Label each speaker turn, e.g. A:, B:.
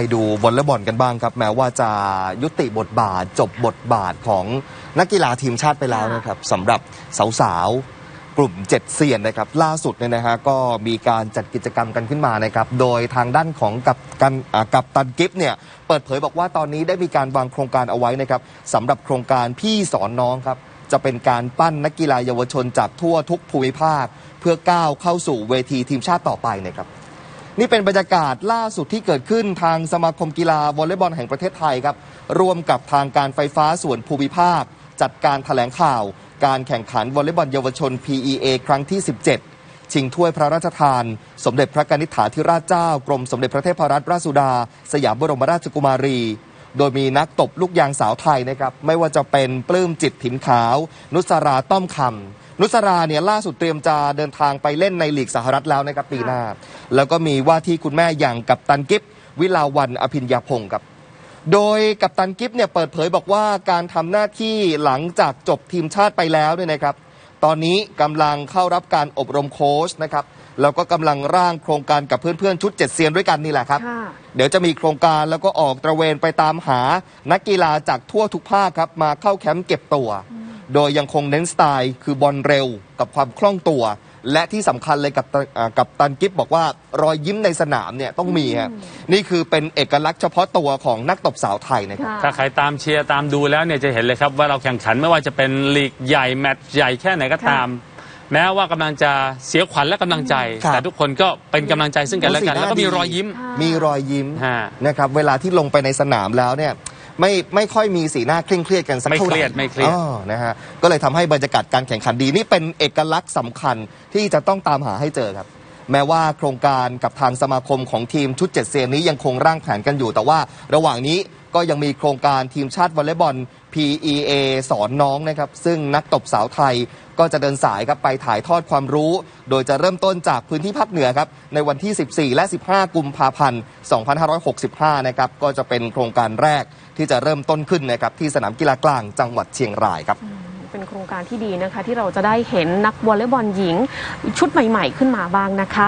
A: ไปดูวอลเลย์บอลกันบ้างครับ แม้ว่าจะยุติบทบาท จบบทบาทของนักกีฬาทีมชาติไปแล้วนะครับสำหรับสาวๆ กลุ่มเจ็ดเซียนนะครับ ล่าสุดเนี่ยนะฮะก็มีการจัดกิจกรรมกันขึ้นมานะครับ โดยทางด้านของกับกันกับตันกิฟต์เนี่ยเปิดเผยบอกว่าตอนนี้ได้มีการวางโครงการเอาไว้นะครับสำหรับโครงการพี่สอนน้องครับจะเป็นการปั้นนักกีฬาเยาวชนจากทั่วทุกภูมิภาค เพื่อก้าวเข้าสู่เวทีทีมชาติต่อไปนะครับ นี่เป็นบรรยากาศล่าสุดที่เกิดขึ้นทางสมาคมกีฬาวอลเลย์บอลแห่งประเทศไทยครับร่วมกับทางการไฟฟ้าส่วนภูมิภาค จัดการแถลงข่าว การแข่งขันวอลเลย์บอลเยาวชน PEA ครั้งที่ 17 ชิงถ้วยพระราชทาน สมเด็จพระกนิษฐาธิราชเจ้า กรมสมเด็จพระเทพรัตนราชสุดา สยามบรมราชกุมารี โดยมีนักตบลูกยางสาวไทยนะครับไม่ว่าจะเป็นปลื้มจิตถิ่นขาว นุสราต้อมคำนุสราเนี่ยล่าสุดเตรียมจะเดินทางไปเล่นในลีกสหรัฐแล้วนะครับปีหน้า แล้วก็มีว่าที่คุณแม่อย่างกับตันกิฟวิลาวันอภิญญาพงศ์ครับ โดยกัปตันกิฟเนี่ยเปิดเผยบอกว่าการทำหน้าที่หลังจากจบทีมชาติไปแล้วเนี่ยนะครับ ตอนนี้กำลังเข้ารับการอบรมโค้ชนะครับแล้วก็กำลังร่างโครงการกับเพื่อนๆชุดเจ็ดเซียนด้วยกันนี่แหละครับ
B: ค่ะ
A: เดี๋ยวจะมีโครงการแล้วก็ออกตระเวนไปตามหานักกีฬาจากทั่วทุกภาคครับมาเข้าแคมป์เก็บตัว โดยยังคงเน้นสไตล์คือบอลเร็วกับความคล่องตัว และที่สำคัญเลยกับตันอ่ากับตันกิฟบอกว่ารอยยิ้มในสนามเนี่ยต้องมีฮะนี่คือเป็นเอกลักษณ์เฉพาะตัวของนักตบสาวไทยนะครับ
B: ค่ะ
C: ถ้าใครตามเชียร์ตามดูแล้วเนี่ยจะเห็นเลยครับว่าเราแข่งขันไม่ว่าจะเป็นลีกใหญ่แมตช์ใหญ่แค่ไหนก็ตาม แม้ว่ากำลังจะเสียขวัญและกำลังใจ
A: ครับ
C: แต่ทุกคนก็เป็นกำลังใจซึ่งกันและกัน
A: รู้สึก
C: แล้วก็มี
A: น่าดี
C: รอยยิ้ม
B: ค่ะ
A: มีรอยยิ้ม
C: ฮะ
A: นะครับเวลาที่ลงไปในสนามแล้วเนี่ย ไม่ไม่ค่อยมีสีหน้าเคร่งเครียดกันสัก
C: ไม่
A: เท่าไห
C: เครี
A: ร่
C: ยดไม่เครียด
A: อ๋อนะฮะก็เลยทำให้บรรยากาศการแข่งขันดีนี่เป็นเอกลักษณ์สำคัญที่จะต้องตามหาให้เจอครับ แม้ว่าโครงการกับทางสมาคมของทีมชุดเจ็ดเซียนนี้ยังคงร่างแผนกันอยู่ แต่ว่าระหว่างนี้ ก็ยังมีโครงการทีมชาติวอลเลย์บอล PEA สอนน้องนะครับ ซึ่งนักตบสาวไทยก็จะเดินสายครับไปถ่ายทอดความรู้ โดยจะเริ่มต้นจากพื้นที่ภาคเหนือครับในวันที่ 14 และ 15 กุมภาพันธ์ 2565 นะครับก็จะเป็นโครงการแรกที่จะเริ่มต้นขึ้นนะครับที่สนามกีฬากลางจังหวัดเชียงรายครับ
B: เป็นโครงการที่ดีนะคะ ที่เราจะได้เห็นนักวอลเลย์บอลหญิง ชุดใหม่ ๆ ขึ้นมาบ้างนะคะ